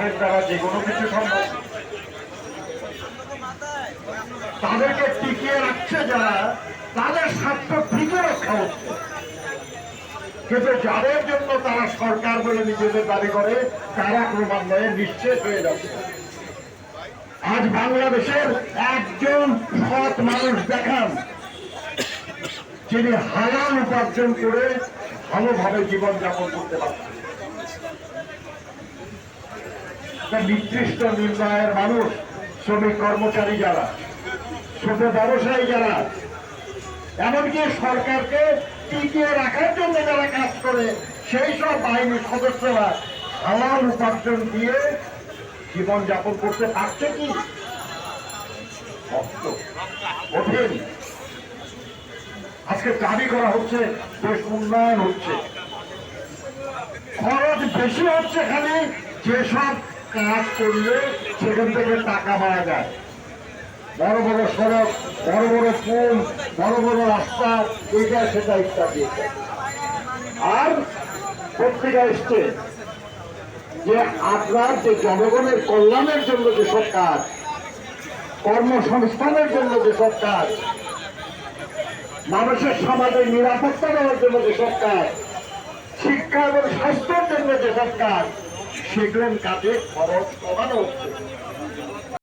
তাদের দ্বারা যে কোনো কিছু সম্ভব। তাদেরকে টিকিয়ে রাখছে যারা, তাদের স্বার্থ ঠিকই রক্ষা হচ্ছে। কিন্তু যাদের জন্য তারা সরকার বলে নিজেদের দাবি করে, তারা ক্রমান্বয়ে নিঃশেষ হয়ে যাচ্ছে। আজ বাংলাদেশের একজন সৎ মানুষ দেখান, যিনি হালাল উপার্জন করে ভালোভাবে জীবনযাপন করতে পারছেন। নির্দিষ্ট নির্ণয়ের মানুষ, শ্রমিক কর্মচারী যারা, ছোট ব্যবসায়ী যারা, এমনকি সরকারকে টিকিয়ে রাখার জন্য যারা কাজ করে, সেই সব বাহিনীর সদস্যরা হালাল উপার্জন দিয়ে জীবনযাপন করতে পারছে কি? কঠিন। আজকে দাবি করা হচ্ছে, দেশ উন্নয়ন হচ্ছে। খরচ বেশি হচ্ছে খালি যেসব কাজ করলে সেখান থেকে টাকা পাওয়া যায় বড় বড় সড়ক, বড় বড় পুল, বড় বড় রাস্তা, এটা সেটা ইত্যাদি। আর পত্রিকা এসছে যে আপনার যে জনগণের কল্যাণের জন্য যেসব কাজ, কর্মসংস্থানের জন্য যেসব কাজ, মানুষের সমাজের নিরাপত্তা দেওয়ার জন্য যেসব কাজ, শিক্ষা এবং স্বাস্থ্যের জন্য যেসব কাজ সেগুলোর কাজে খরচ কমানো হচ্ছে।